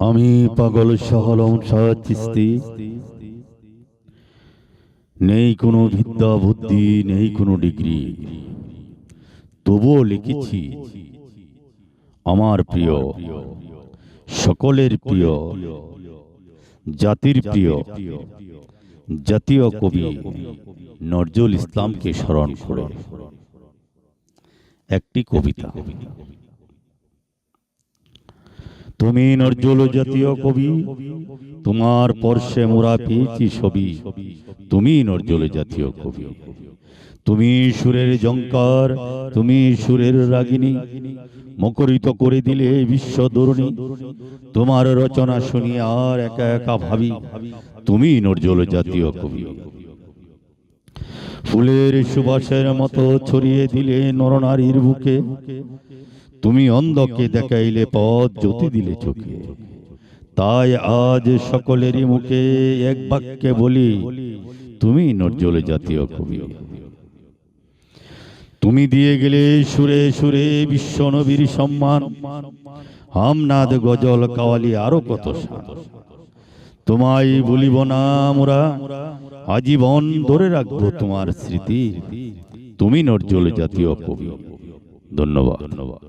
আমি পাগল সহলম শাহ চিস্তি। নেই কোনো বিদ্যা বুদ্ধি, নেই কোনো ডিগ্রি। তবুও লিখেছি, আমার প্রিয়, সকলের প্রিয়, জাতির প্রিয়, জাতীয় কবি নজরুল ইসলামকে স্মরণ করে। একটি কবিতা। তুমি নজরুল জাতীয় কবি, তোমার পর্শে মোরা পেয়েছি ছবি? তুমি নজরুল জাতীয় কবি। তুমি সুরের জঙ্কার তুমি সুরের রাগিনী মকরিত করে দিলে বিশ্ব দরুণী। তোমার রচনা শুনি আর একা একা ভাবি, তুমি নজরুল জাতীয় কবি। ফুলের সুবাসের মতো ছড়িয়ে দিলে নরনারীর বুকে। তুমি অন্ধকে দেখাইলে পথ জ্যোতি দিলে চোখে। তাই আজ সকলেরই মুখে এক বাক্যে বলি, তুমি নজরুল জাতীয় কবি। তুমি দিয়ে গেলে সুরে সুরে বিশ্ব নবীর সম্মান। হামনাদ গজল কাওয়ালি আরও কত তোমায় বলিব না মোরা, আজীবন ধরে রাখব তোমার স্মৃতি। তুমি নজরুল জাতীয় কবি। ধন্যবাদ ধন্যবাদ।